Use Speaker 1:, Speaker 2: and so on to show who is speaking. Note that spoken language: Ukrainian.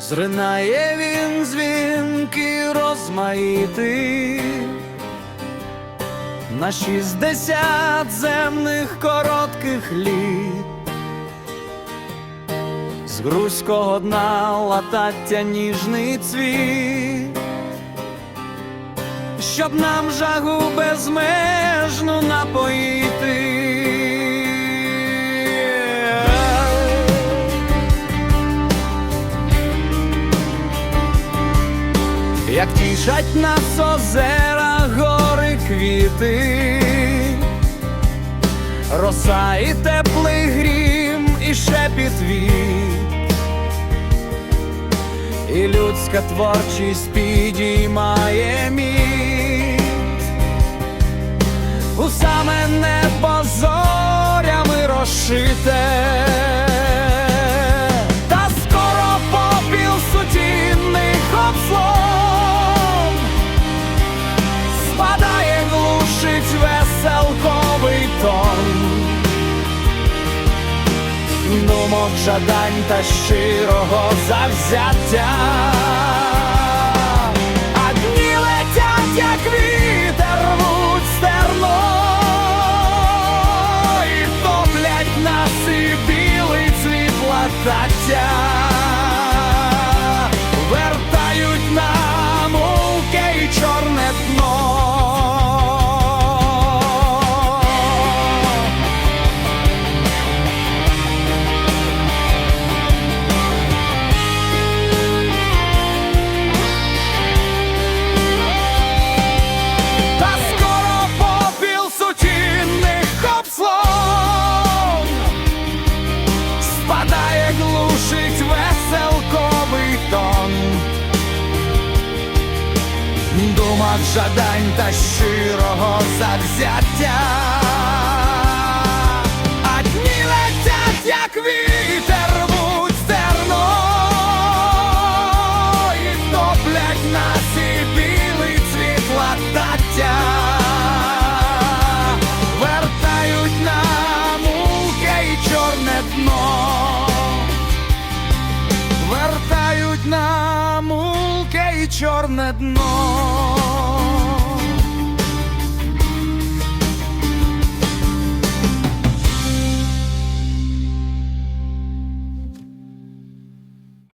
Speaker 1: Зринає він дзвінки розмаїти на шістдесят земних коротких літ. З грузького дна латаття ніжний цвіт, щоб нам жагу безмежну напоїти. Як тішать нас озера, гори, квіти, роса і теплий грім, і шепіт і людська творчість підіймає міць у саме небо зорями розшите. Думок жадань та щирого завзяття. А як вітер рвуть стерно І топлять нас і білий Глушить веселковий тон. Думав жадань та щирого завзяття. А дні летять, як вітер Вертають на мулке і чорне дно